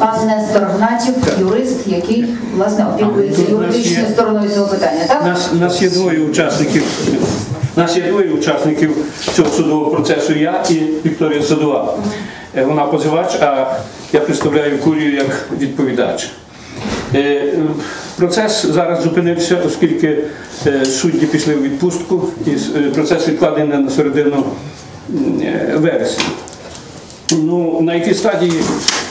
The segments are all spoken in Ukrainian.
Пан Нестор Гнатів, юрист, який власне опікується юридичною стороною цього питання. Так нас, нас є двоє учасників. Нас є двоє учасників цього судового процесу. Я і Вікторія Садова. Е, Вона позивач, а я представляю курію як відповідач. Е, Процес зараз зупинився, оскільки е, судді пішли у відпустку, і процес відкладений на середину вересня. Ну, на якій стадії,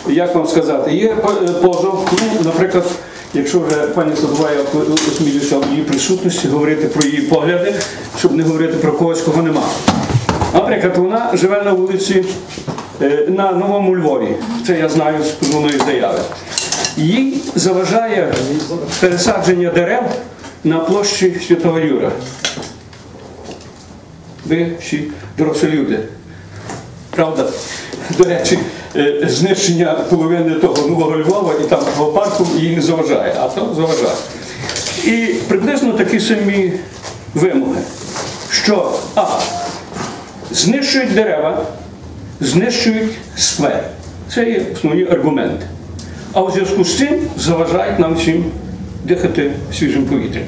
як як є е, позов, ну, наприклад, якщо вже пані Садова, я осмілюся в її присутності говорити про її погляди, щоб не говорити про когось, кого нема. Наприклад, вона живе на вулиці е, на Новому Львові. Це я знаю з позовної заяви. Їй заважає пересадження дерев на площі Святого Юра. Ви всі дорослі люди. Правда? До речі, знищення половини того нового Львова і там того парку їй не заважає, а то заважає. І приблизно такі самі вимоги, що А. Знищують дерева, знищують сквер. Це є основні аргументи. А у зв'язку з цим заважають нам всім дихати свіжим повітрям.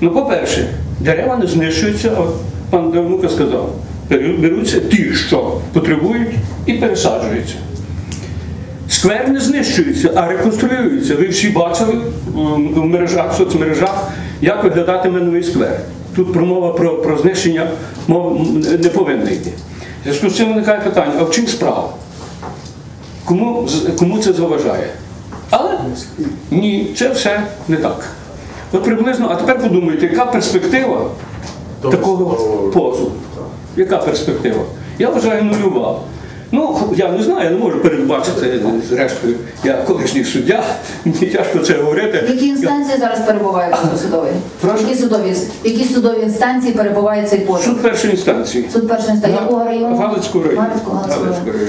Ну, по-перше, дерева не знищуються, от пан Давнука сказав, беруться ті, що потребують, і пересаджуються. Сквер не знищується, а реконструюється. Ви всі бачили в мережах, в соцмережах, як виглядатиме новий сквер. Тут промова про, про знищення мов не повинна йти. Зв'язку з цим виникає питання, а в чим справа? Кому, кому це заважає? Але ні, це все не так. От приблизно, а тепер подумайте, яка перспектива такого позову? Яка перспектива? Я вважаю нульова. Ну, я не знаю, я не можу передбачити, зрештою, я колишній суддя, мені тяжко це говорити. які інстанції зараз перебувають в судовій? Які судові які судові інстанції перебуває цей позов? Суд першої інстанції. Суд першої інстанції якого району? Галицького району. Галицького, району.